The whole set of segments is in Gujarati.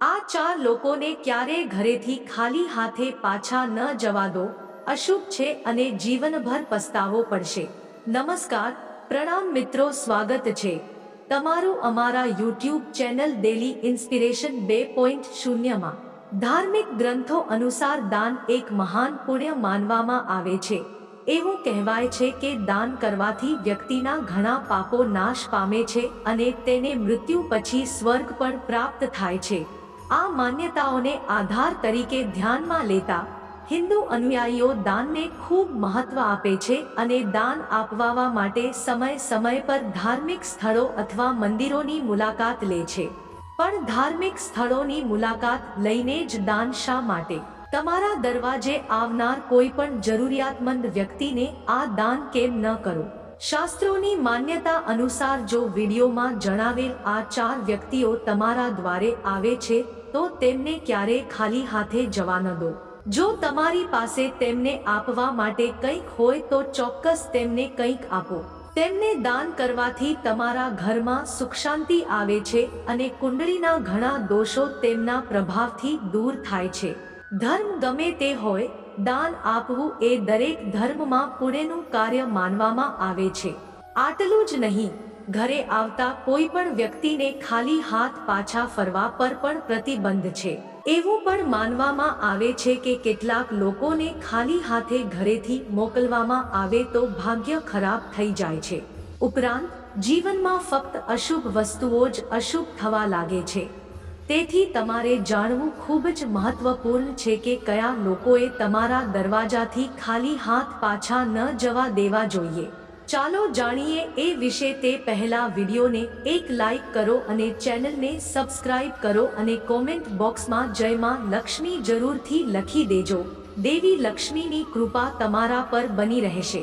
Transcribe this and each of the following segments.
આ ચાર લોકોને ક્યારે ઘરેથી ખાલી હાથે પાછા ન જવા દો. અશુભ છે અને જીવનભર પસ્તાવો પડશે. નમસ્કાર, પ્રણામ મિત્રો, સ્વાગત છે. તમારું અમારા યુટ્યુબ ચેનલ ડેલી ઇન્સ્પિરેશન બે પોઈન્ટ શૂન્યમાં. ધાર્મિક ગ્રંથો અનુસાર દાન એક મહાન પુણ્ય માનવામાં આવે છે. એવું કહેવાય છે કે દાન કરવાથી વ્યક્તિના ઘણા પાપો નાશ પામે છે અને તેને મૃત્યુ પછી સ્વર્ગ પણ પ્રાપ્ત થાય છે. આ માન્યતાઓને આધાર તરીકે ધ્યાનમાં લેતા હિન્દુ અનુયાયીઓ દાનને ખૂબ મહત્વ આપે છે અને દાન આપવા માટે સમય સમય પર ધાર્મિક સ્થળો અથવા મંદિરોની મુલાકાત લે છે. પણ ધાર્મિક સ્થળોની મુલાકાત લઈને જ દાન શા માટે? તમારા દરવાજે આવનાર કોઈ પણ જરૂરિયાતમંદ વ્યક્તિને આ દાન કેમ ન કરો? શાસ્ત્રોની માન્યતા અનુસાર જો વિડીયોમાં જણાવેલ આ ચાર વ્યક્તિઓ તમારા દ્વારે આવે છે તો તેમને ક્યારે ખાલી હાથે જવા ન દો. જો તમારી પાસે તેમને આપવા માટે કંઈક હોય તો ચોક્કસ તેમને કંઈક આપો. તેમને દાન કરવાથી તમારા ઘરમાં સુખ શાંતિ આવે છે અને કુંડળીના ઘણા દોષો તેમના પ્રભાવથી દૂર થાય છે. ધર્મ ગમે તે હોય, દાન આપવું એ દરેક ધર્મમાં પુણ્યનું કાર્ય માનવામાં આવે છે. આટલું જ નહીં. ઘરે આવતા કોઈ પણ વ્યક્તિને ખાલી હાથ પાછા ફરવા પર પણ પ્રતિબંધ છે. એવું પણ માનવામાં આવે છે કે કેટલાક લોકોને ખાલી હાથે ઘરેથી મોકલવામાં આવે તો ભાગ્ય ખરાબ થઈ જાય છે. ઉપરાંત, જીવનમાં ફક્ત અશુભ વસ્તુઓ જ અશુભ થવા લાગે છે. તેથી તમારે જાણવું ખૂબ જ મહત્વપૂર્ણ છે કે કયા લોકોએ તમારા દરવાજાથી ખાલી હાથ પાછા ન જવા દેવા જોઈએ. ચાલો જાણીએ એ વિશે તે પહેલા વિડીયોને એક લાઈક કરો અને ચેનલને સબસ્ક્રાઇબ કરો અને કોમેન્ટ બોક્સમાં જય માં લક્ષ્મી જરૂરથી લખી દેજો. દેવી લક્ષ્મીની કૃપા તમારા પર બની રહેશે.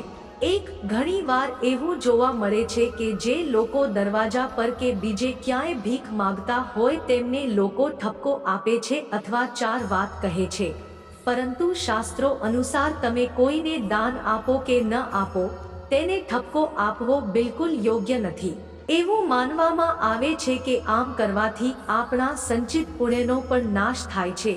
એક ઘણીવાર એવું જોવા મળે છે કે જે લોકો દરવાજા પર કે બીજે ક્યાંય ભીખ માગતા હોય તેમને લોકો ઠપકો આપે છે અથવા ચાર વાત કહે છે. પરંતુ શાસ્ત્રો અનુસાર તમે કોઈને દાન આપો કે ન આપો તેને ઠપકો આપવો બિલકુલ યોગ્ય નથી. એવું માનવામાં આવે છે કે આમ કરવાથી આપણા સંચિત પુણ્યનો પણ નાશ થાય છે.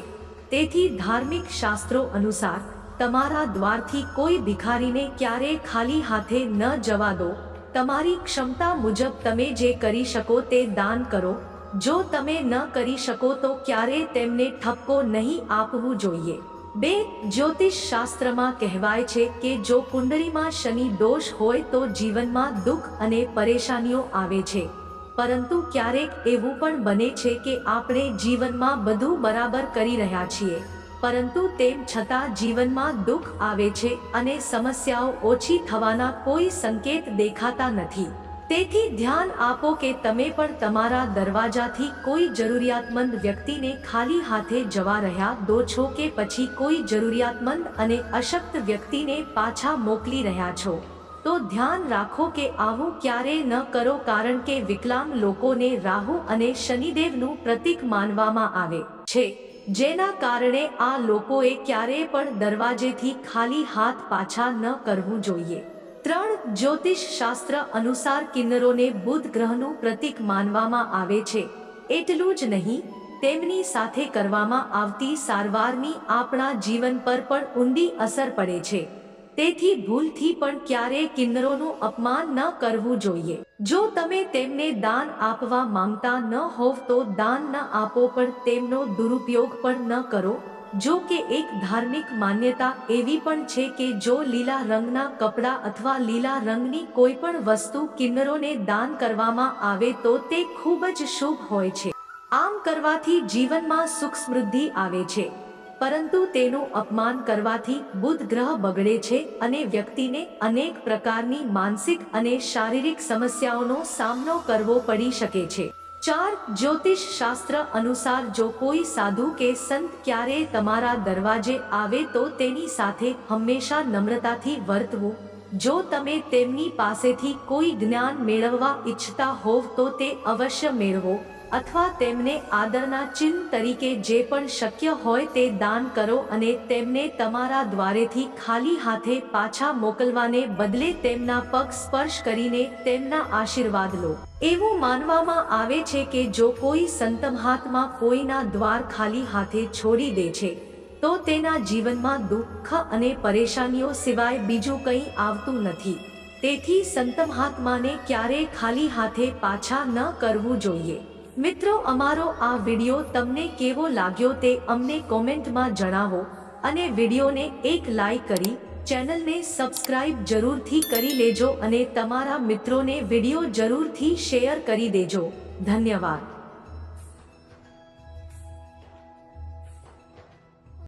તેથી ધાર્મિક શાસ્ત્રો અનુસાર, તમારા દ્વારથી કોઈ ભિખારીને ક્યારે ખાલી હાથે ન જવા દો. તમારી ક્ષમતા મુજબ તમે જે કરી શકો તે દાન કરો. જો તમે ન કરી શકો તો ક્યારે તેમને ઠપકો નહીં આપવું જોઈએ. બે જ્યોતિષ શાસ્ત્રમાં કહેવાય છે કે જો કુંડળીમાં શનિ દોષ હોય તો જીવનમાં દુઃખ અને પરેશાનીઓ આવે છે. પરંતુ ક્યારેક એવું પણ બને છે કે આપણે જીવનમાં બધું બરાબર કરી રહ્યા છીએ. પરંતુ તેમ છતાં જીવનમાં દુઃખ આવે છે અને સમસ્યાઓ ઓછી થવાના કોઈ સંકેત દેખાતા નથી. તેથી ધ્યાન આપો કે તમે પણ તમારા દરવાજાથી કોઈ જરૂરિયાતમંદ વ્યક્તિને ખાલી હાથે જવા રહ્યા દો છો કે પછી કોઈ જરૂરિયાતમંદ અને અશક્ત વ્યક્તિને પાછા મોકલી રહ્યા છો. તો ધ્યાન રાખો કે આવું ક્યારેય ન કરો કારણ કે વિકલાંગ લોકોને રાહુ અને શનિદેવનું પ્રતીક માનવામાં આવે છે. જેના કારણે આ લોકોએ ક્યારેય પણ દરવાજેથી ખાલી હાથ પાછા ન કરવું જોઈએ. ત્રણ જ્યોતિષ શાસ્ત્ર અનુસાર કિન્નરોને બુધ ગ્રહનું પ્રતીક માનવામાં આવે છે. એટલું જ નહીં, તેમની સાથે કરવામાં આવતી સારવારની આપણા જીવન પર પણ ઊંડી અસર પડે છે. તેથી ભૂલથી પણ ક્યારેય કિન્નરોનું અપમાન ન કરવું જોઈએ. જો તમે તેમને દાન આપવા માંગતા ન હોવ તો દાન ન આપો પણ તેમનો દુરુપયોગ પણ ન કરો. જો કે એક ધાર્મિક માન્યતા એવી પણ છે કે જો લીલા રંગના કપડાં અથવા લીલા રંગની કોઈ પણ વસ્તુ કિન્નરોને દાન કરવામાં આવે તો તે ખૂબ જ શુભ હોય છે. આમ કરવાથી જીવનમાં સુખ સમૃદ્ધિ આવે છે. પરંતુ તેનું અપમાન કરવાથી બુધ ગ્રહ બગડે છે અને વ્યક્તિને અનેક પ્રકારની માનસિક અને શારીરિક સમસ્યાઓનો સામનો કરવો પડી શકે છે. ચાર જ્યોતિષ શાસ્ત્ર અનુસાર જો કોઈ સાધુ કે સંત ક્યારે તમારા દરવાજે આવે તો તેની સાથે હંમેશા નમ્રતાથી વર્તવું. જો તમે તેમની પાસેથી કોઈ જ્ઞાન મેળવવા ઈચ્છતા હોવ તો તે અવશ્ય મેળવો. અથવા તેમને આદરના ચિહ્ન તરીકે જે પણ શક્ય હોય તે દાન કરો અને તેમને તમારા દ્વારેથી ખાલી હાથે પાછા મોકલવાને બદલે તેમના પગ સ્પર્શ કરીને તેમના આશીર્વાદ લો. એવું માનવામાં આવે છે કે જો કોઈ સંત મહાત્મા કોઈના દ્વાર ખાલી હાથે છોડી દે છે, તો તેના જીવનમાં દુઃખ અને પરેશાનીઓ સિવાય બીજું કંઈ આવતું નથી. તેથી સંત મહાત્માને ક્યારેય ખાલી હાથે પાછા ન કરવું જોઈએ. મિત્રો, અમારો આ વીડિયો તમને કેવો લાગ્યો તે અમને કોમેન્ટમાં જણાવો અને વિડીયોને એક લાઈક કરી ચેનલને સબસ્ક્રાઇબ જરૂરથી કરી લેજો અને તમારા મિત્રોને વિડિયો જરૂરથી શેર કરી દેજો. ધન્યવાદ.